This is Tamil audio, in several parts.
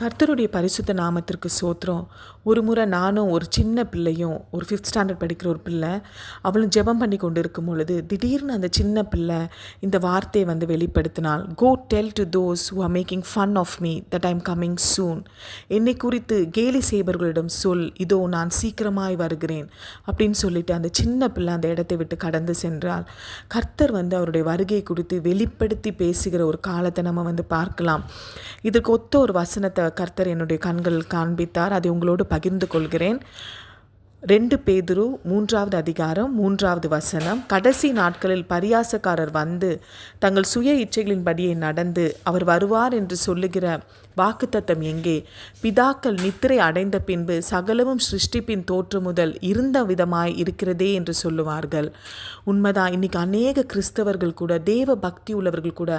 கர்த்தருடைய பரிசுத்த நாமத்திற்கு சோத்திரம். ஒரு முறை நானும் ஒரு சின்ன பிள்ளையும் ஒரு ஃபிஃப்த் ஸ்டாண்டர்ட் படிக்கிற ஒரு பிள்ளை அவளும் ஜெபம் பண்ணி கொண்டு இருக்கும் பொழுது திடீர்னு அந்த சின்ன பிள்ளை இந்த வார்த்தையை வந்து வெளிப்படுத்தினாள். Go tell to those who are making fun of me that I'm coming soon என்னை குறித்து கேலி செய்பவர்களிடம் சொல் இதோ நான் சீக்கிரமாய் வருகிறேன். அப்படின்னு சொல்லிட்டு அந்த சின்ன பிள்ளை அந்த இடத்தை விட்டு கடந்து சென்றால் கர்த்தர் வந்து அவருடைய வருகை குறித்து வெளிப்படுத்தி பேசுகிற ஒரு காலத்தை நம்ம வந்து பார்க்கலாம். இதற்கு ஒத்த ஒரு வசனத்தை கர்த்தர் என்னுடைய கண்கள் காண்பித்தார். அதை உங்களோடு பகிர்ந்து கொள்கிறேன். ரெண்டு பேதுரு மூன்றாவது அதிகாரம் மூன்றாவது வசனம். கடைசி நாட்களில் பரியாசக்காரர் வந்து தங்கள் சுய இச்சைகளின்படியே நடந்து அவர் வருவார் என்று சொல்லுகிற வாக்குத்தத்தம் எங்கே? பிதாக்கள் நித்திரை அடைந்த பின்பு சகலமும் சிருஷ்டிப்பின் தோற்று முதல் இருந்த விதமாய் இருக்கிறதே என்று சொல்லுவார்கள். உண்மைதான் இன்னைக்கு அநேக கிறிஸ்தவர்கள் கூட தேவ பக்தி உள்ளவர்கள் கூட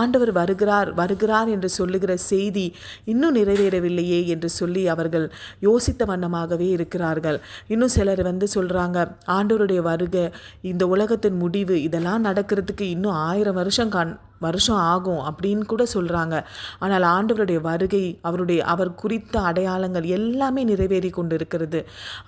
ஆண்டவர் வருகிறார் வருகிறார் என்று சொல்லுகிற செய்தி இன்னும் நிறைவேறவில்லையே என்று சொல்லி அவர்கள் யோசித்த வண்ணமாகவே இருக்கிறார்கள். இன்னும் சிலர் வந்து சொல்கிறாங்க ஆண்டவருடைய வருகை இந்த உலகத்தின் முடிவு இதெல்லாம் நடக்கிறதுக்கு இன்னும் ஆயிரம் வருஷம் கண் வருஷம் ஆகும் அப்படின்னு கூட சொல்கிறாங்க ஆனால் ஆண்டவருடைய வருகை அவருடைய அவர் குறித்த அடையாளங்கள் எல்லாமே நிறைவேறி கொண்டு இருக்கிறது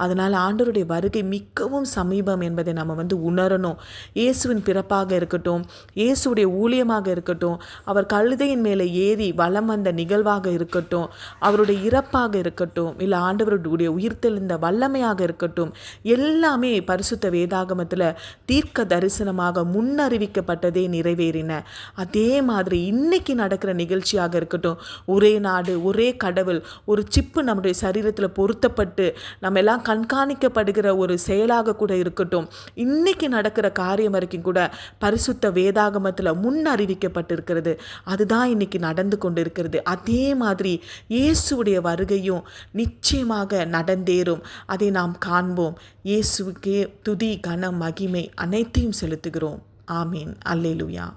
அதனால் ஆண்டவருடைய வருகை மிகவும் சமீபம் என்பதை நம்ம வந்து உணரணும். இயேசுவின் பிறப்பாக இருக்கட்டும் இயேசுடைய ஊழியமாக இருக்கட்டும் அவர் கழுதையின் மேலே ஏறி வலம் வந்த நிகழ்வாக இருக்கட்டும் அவருடைய இறப்பாக இருக்கட்டும் இல்லை ஆண்டவருடைய உயிர்த்தெழுந்த வல்லமையாக இருக்கட்டும் எல்லாமே பரிசுத்த வேதாகமத்தில் தீர்க்க தரிசனமாக முன்னறிவிக்கப்பட்டதே நிறைவேறின. அதே மாதிரி இன்னைக்கு நடக்கிற நிகழ்ச்சியாக இருக்கட்டும். ஒரே நாடு ஒரே கடவுள் ஒரு சிப்பு நம்முடைய சரீரத்தில் பொருத்தப்பட்டு நம்ம எல்லாம் கண்காணிக்கப்படுகிற ஒரு செயலாக கூட இருக்கட்டும். இன்னைக்கு நடக்கிற காரியம் வரைக்கும் கூட பரிசுத்த வேதாகமத்தில் முன் அறிவிக்கப்பட்டிருக்கிறது. அதுதான் இன்னைக்கு நடந்து கொண்டு இருக்கிறது அதே மாதிரி இயேசுடைய வருகையும் நிச்சயமாக நடந்தேறும். அதை நாம் காண்போம். இயேசுக்கே துதி கன மகிமை அனைத்தையும் செலுத்துகிறோம். ஆமீன். அல்லேலுயா.